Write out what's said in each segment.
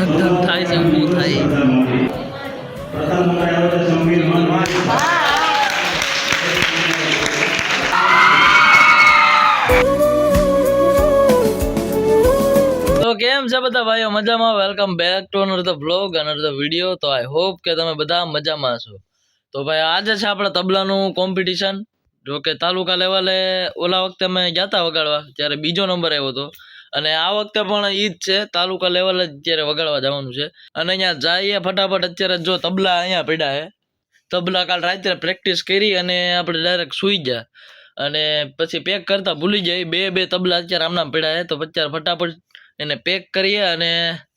થાય છે ઊભું થાય. તો કેમ છે બધા ભાઈઓ? મજામાં? Welcome back to Anar the blog Anar the video તો આઈ હોપ કે તમે બધા મજામાં છો. તો ભાઈ, આજે છે આપણે તબલાનું કોમ્પિટિશન જો કે તાલુકા લેવલે ઓલા વખતે અમે ગયા હતા વગાડવા ત્યારે બીજો નંબર આવ્યો હતો અને આ વખતે પણ ઈ જ છે, તાલુકા લેવલે જ અત્યારે વગાડવા જવાનું છે. અને અહીંયા જઈએ ફટાફટ, અત્યારે જો તબલા અહીંયા પડ્યા છે. તબલા કાલ રાત્રે પ્રેક્ટિસ કરી અને આપણે ડાયરેક્ટ સૂઈ ગયા. અને પછી પેક કરતા ભૂલી જાય બે બે તબલા અત્યારે આમનામ પડ્યા છે. તો અત્યારે ફટાફટ એને પેક કરીએ અને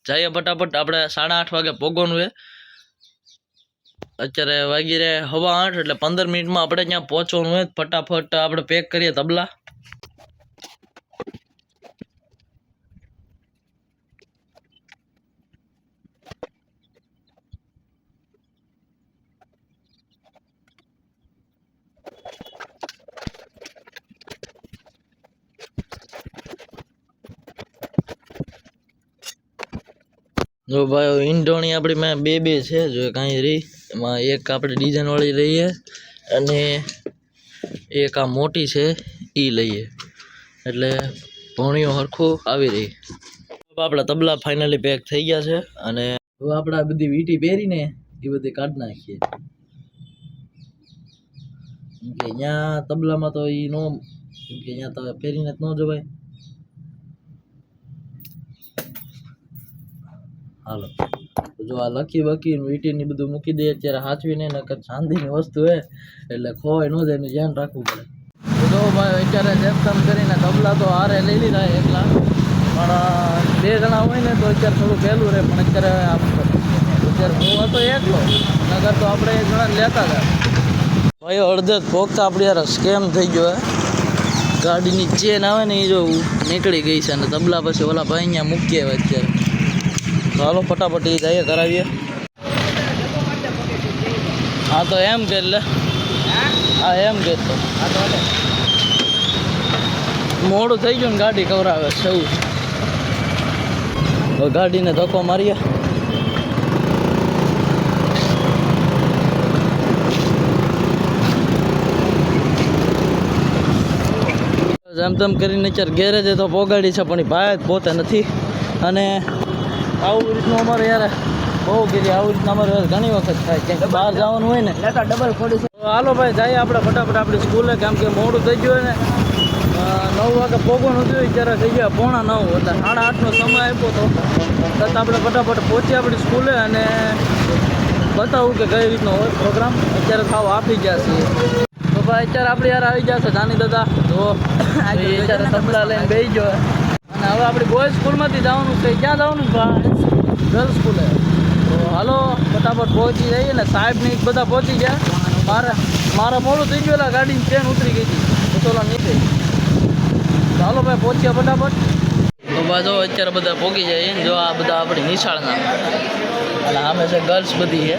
જઈએ ફટાફટ, આપણે સાડા આઠ વાગે પોગવાનું છે. અત્યારે વાગી રહે હવા આઠ, એટલે પંદર મિનિટમાં આપણે ત્યાં પહોંચવાનું હોય ફટાફટ આપણે પેક કરીએ તબલા. જો ભાઈ ઈંડોણી આપણી મેં બે બે છે, જો કાંઈ રહી, એમાં એક આપણે ડિઝાઇન વાળી લઈએ અને એક આ મોટી છે એ લઈએ. એટલે ભણ્યું સરખું આવી રહી. આપણા તબલા ફાઇનલી પેક થઈ ગયા છે અને હવે આપણે બધી વીટી પહેરીને એ બધી કાઢી નાખીએ. કે અહીંયા તબલામાં તો એ નો કે અહીંયા તો પહેરીને જ ન જવાય. હાલો. જો આ લખી બકી વીટીની બધું મૂકી દઈએ અત્યારે હાચવીને નકર ચાંદીની વસ્તુ હે, એટલે ખોવાય ન જાય ધ્યાન રાખવું પડે. જો ભાઈ, અત્યારે જેમ કરીને તબલા તો હારે લઈ લીધા એકલા. પણ બે જણા હોય ને, તો અત્યારે થોડું પહેલું રહે, પણ અત્યારે અત્યારે હું હતો એકલો નગર તો આપણે એક જણા લેતા હતા. ભાઈ, અડધે જ આપણે યાર, સ્કેમ થઈ ગયો હે. ગાડીની ચેન આવે ને, એ જો નીકળી ગઈ છે, અને તબલા પછી ઓલા ભાઈ અહીંયા મૂકીએ અત્યારે. હાલો, ફટાફટ એ જઈએ, કરાવીએ. હા તો એમ કે લે. હા એમ કે તો. મોડું થઈ ગયું ને ગાડી કવરાવે છે એવું. ગાડીને ધક્કો મારીએ. જેમ તેમ કરીને અત્યારે ગેરેજે તો પોગાડી છે, પણ ભાઈ પોતે નથી. અને આવું રીતનું અમારે યાર બહુ કીધી આવું રીતના અમારે ઘણી વખત થાય. ક્યાંક બહાર જવાનું હોય ને. ડબલ ફોડી હાલો ભાઈ જાય આપણે ફટાફટ આપણી સ્કૂલે કેમ કે મોડું થઈ ગયું ને. નવ વાગે પોગવાનું થયું ત્યારે થઈ ગયા પોણા નવ હતા સાડા આઠનો સમય આપ્યો તો. છતાં આપણે ફટાફટ પહોંચી આપણી સ્કૂલે અને બતાવું કે કઈ રીતનો હોય પ્રોગ્રામ. અત્યારે થાવ આપી ગયા છીએ. તો ભાઈ અત્યારે આપણે યાર આવી ગયા છે નાની દાદા. તો અત્યારે તબલા લઈને બેસી ગયો. હવે આપણી બોય સ્કૂલમાંથી જવાનું છે. ક્યાં જવાનું ગર્લ્સ સ્કૂલે તો હાલો, ફટાફટ પહોંચી જઈએ ને. સાહેબ ને બધા પહોંચી ગયા. મારે, મારા મોડું થઈ ગયું એટલે ગાડીની ટ્રેન ઉતરી ગઈ હતી. તો ચલો નીકળી. ચાલો ભાઈ પહોંચ્યા ફટાફટ. તો બાજુ અત્યારે બધા પહોંચી જાય ને. જો આ બધા આપણી નિશાળના. અને આમે છે ગર્લ્સ બધી છે.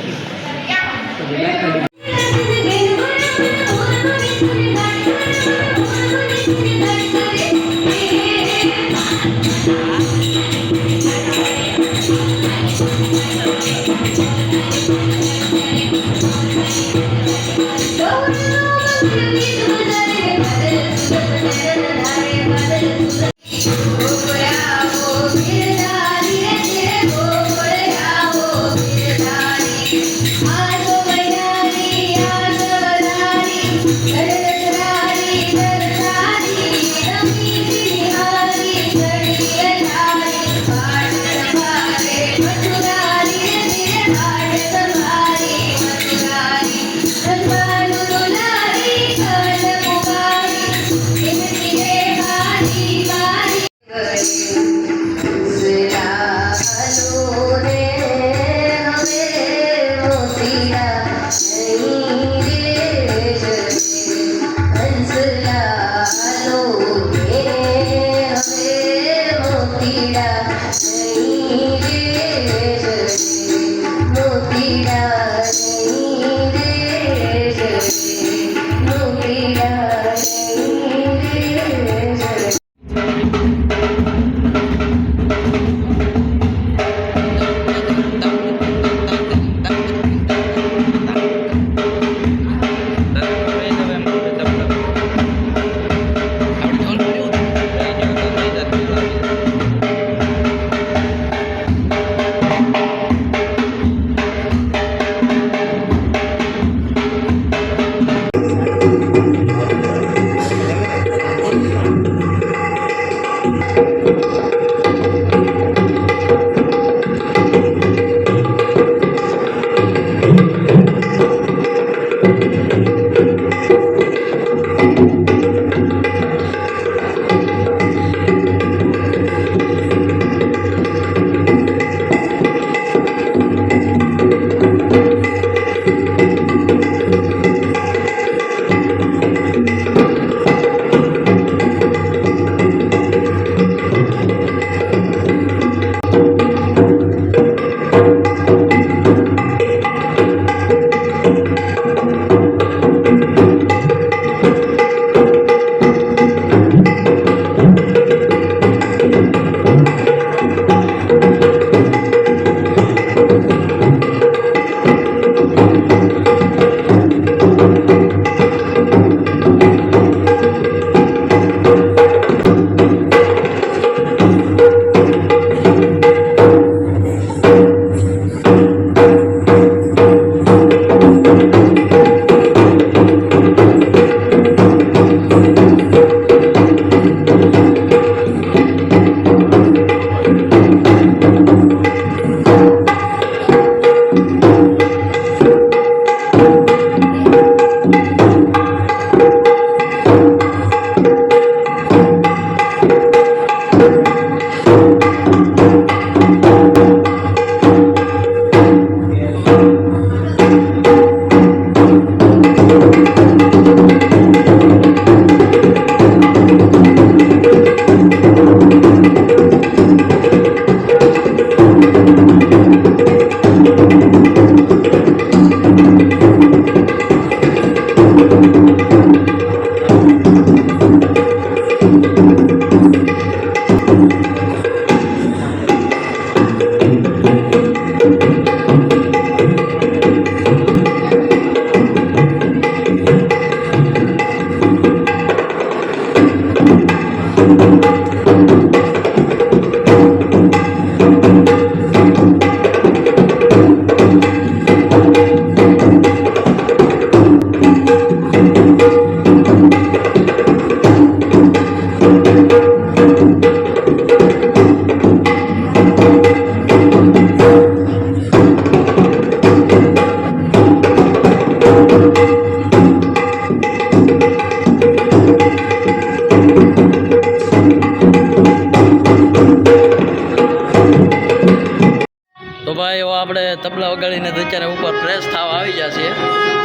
તબલા વગાડીને તો અત્યારે ઉપર ફ્રેશ થવા આવી જશે.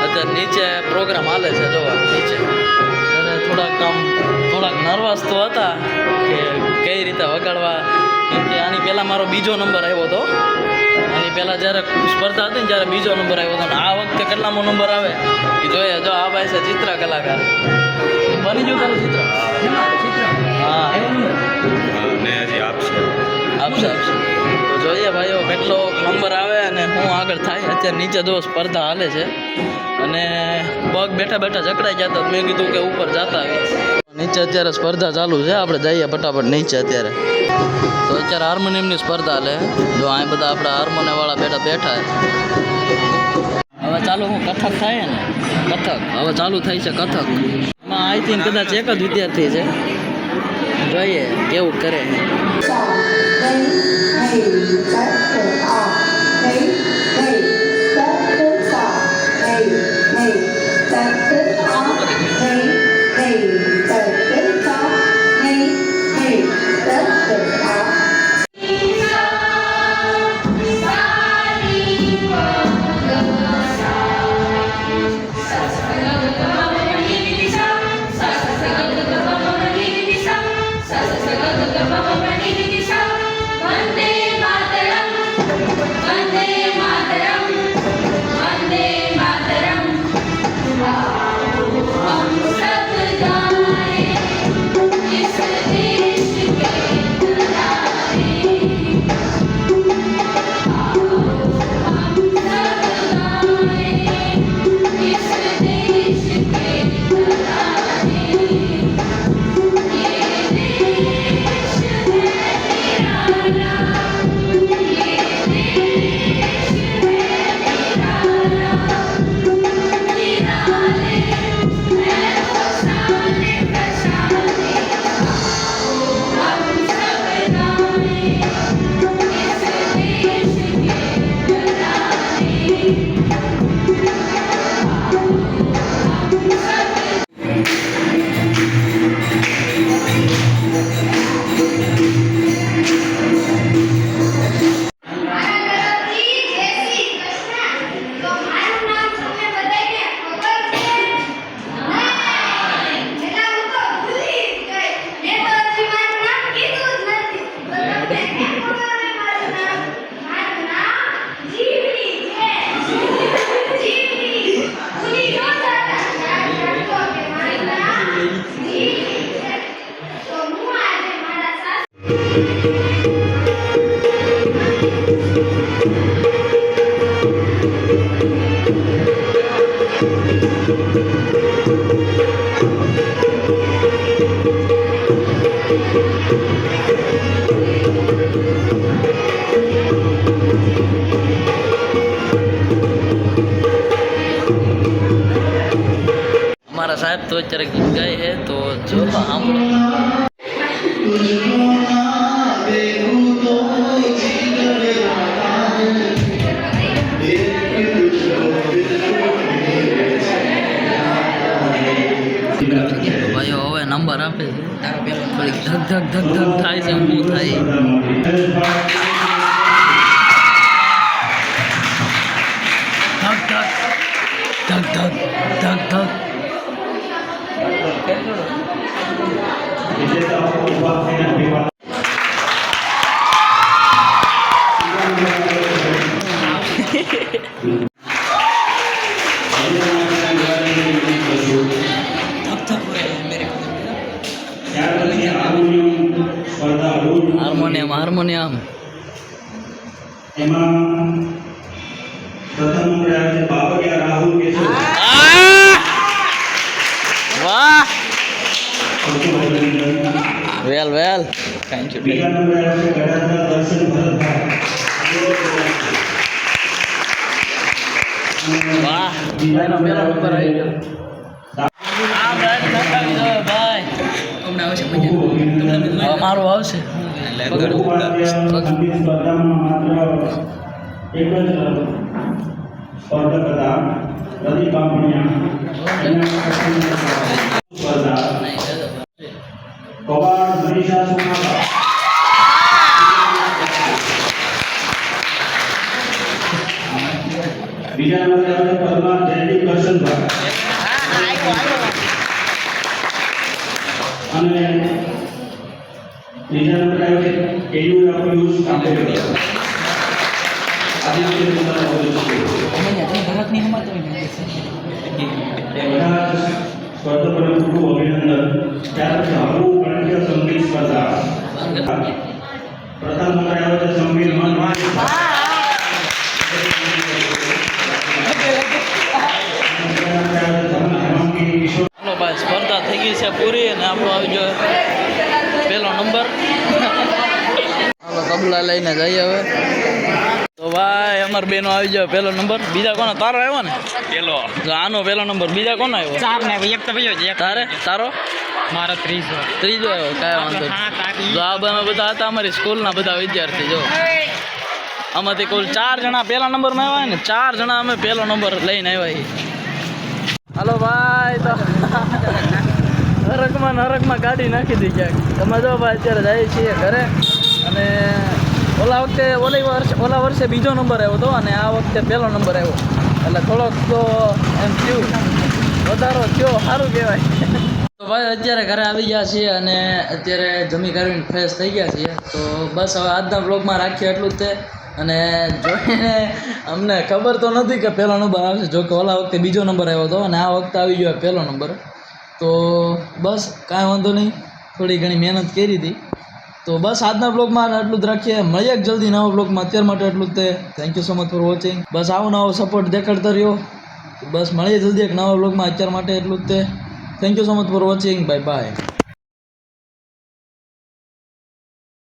અત્યારે નીચે પ્રોગ્રામ હાલે છે જોવા નીચે. ત્યારે થોડાક આમ થોડાક નર્વસ તો હતા કે કઈ રીતે વગાડવા. કેમ કે આની પહેલાં મારો બીજો નંબર આવ્યો હતો. આની પહેલાં જ્યારે સ્પર્ધા હતી ને જ્યારે બીજો નંબર આવ્યો હતો. ને આ વખતે કેટલામો નંબર આવે? એ જોઈએ જો આ ભાઈ છે ચિત્ર કલાકાર. બની ગયું તારું ચિત્ર? હા. ને હજી આપશે. આપશે આપશે. જોઈએ ભાઈઓ, કેટલો નંબર આવે અને હું આગળ થાય. અત્યારે નીચે જો સ્પર્ધા હાલે છે. અને પગ બેઠા બેઠા જકડાઈ જતા તો મેં કીધું કે ઉપર જતા નીચે અત્યારે સ્પર્ધા ચાલુ છે. આપણે જઈએ ફટાફટ નીચે અત્યારે. તો અત્યારે હાર્મોનિયમની સ્પર્ધા હાલે. જો અહીં બધા આપણા હાર્મોનિયમવાળા બેઠા બેઠા હવે ચાલુ હું કથક થાય ને? કથક. હવે ચાલુ થાય છે કથક. આઈ થિંક કદાચ એક જ વિદ્યાર્થી છે. જોઈએ, કેવું કરે. કૃષ્ણ તો અત્યારે ગીત ગાય છે, તો જો ભાઈઓ, હવે નંબર આપે છે. ધક ધક ધક ધક થાય છે શું થાય હાર્મોનિયમ આમ. એમાં પ્રથમ નંબરે આવે છે બાબરિયા રાહુલ કેશવ. વાહ! Well well. થેન્ક યુ બીજા નંબરે આવે છે દર્શન ભરતભાઈ. વાહ! બીજા નંબરે આવે ભાઈ આવશે. સ્પર્ધામાં એક જ સ્પર્ધક હતા પ્રદીપ બામણિયા સ્પર્ધા કવાડ મનીષા સુમાકા બીજા નંબરે આવે છે જયદીપ કરશનભાઈ અને ત્રીજા નંબર આવે છે કેયુર પિયુષ કાંબેકર આદિત્ય કુમાર અવધૂત. એ બધા જ સ્પર્ધકોને ખૂબ અભિનંદન. ત્યાર પછી હળવું કંઠ્ય સંગીત સ્પર્ધા. પ્રથમ નંબર આવે છે સંગીત મનમાં સ્પર્ધા થઈ ગઈ છે પૂરી અને આપણો આવી ગયો પહેલો નંબર હાલો લઈને જઈએ હવે. તો ભાઈ અમાર બેનો આવી ગયો પેલો નંબર. બીજા કોનો? તારો આવ્યો ને? પેલો. આનો પહેલો નંબર. બીજા કોનો આવ્યો? ચાર ને એક તો ભાઈ એક. તારે? તારો? મારો ત્રીજો. ત્રીજો આવ્યો. કાંઈ વાંધો જો આ બધા બધા હતા અમારી સ્કૂલના બધા વિદ્યાર્થી જો. આમાંથી કુલ ચાર જણા પહેલા નંબરમાં આવ્યા ને ચાર જણા અમે પહેલો નંબર લઈને આવ્યા છીએ. હાલો ભાઈ તો નરકમાં નરકમાં ગાડી નાખી દી ક્યાંક. તમે જો ભાઈ અત્યારે જઈએ છીએ ઘરે. અને ઓલા વખતે ઓલી વર્ષે ઓલા વર્ષે બીજો નંબર આવ્યો હતો અને આ વખતે પહેલો નંબર આવ્યો. એટલે થોડોક તો એમ થયું. વધારો થયો, સારું કહેવાય. તો ભાઈ અત્યારે ઘરે આવી ગયા છીએ અને અત્યારે જમી કરીને ફ્રેશ થઈ ગયા છીએ. તો બસ હવે આજના બ્લોગમાં રાખીએ એટલું જ તે. અને જોઈને અમને ખબર તો નથી કે પહેલો નંબર આવશે. જો કે ઓલા વખતે બીજો નંબર આવ્યો હતો અને આ વખતે આવી ગયો પહેલો નંબર. તો બસ કાંઈ વાંધો નહીં. થોડી ઘણી મહેનત કરી હતી. તો બસ આજના બ્લોગમાં એટલું જ રાખીએ. મળીએ જલ્દી નવા બ્લોગમાં અત્યાર માટે એટલું જ તે. Thank you so much for watching બસ આવો નવો સપોર્ટ દેખાડતા રહ્યો. બસ મળીએ જલ્દી એક નવા બ્લોગમાં અત્યાર માટે એટલું જ તે. Thank you so much for watching bye bye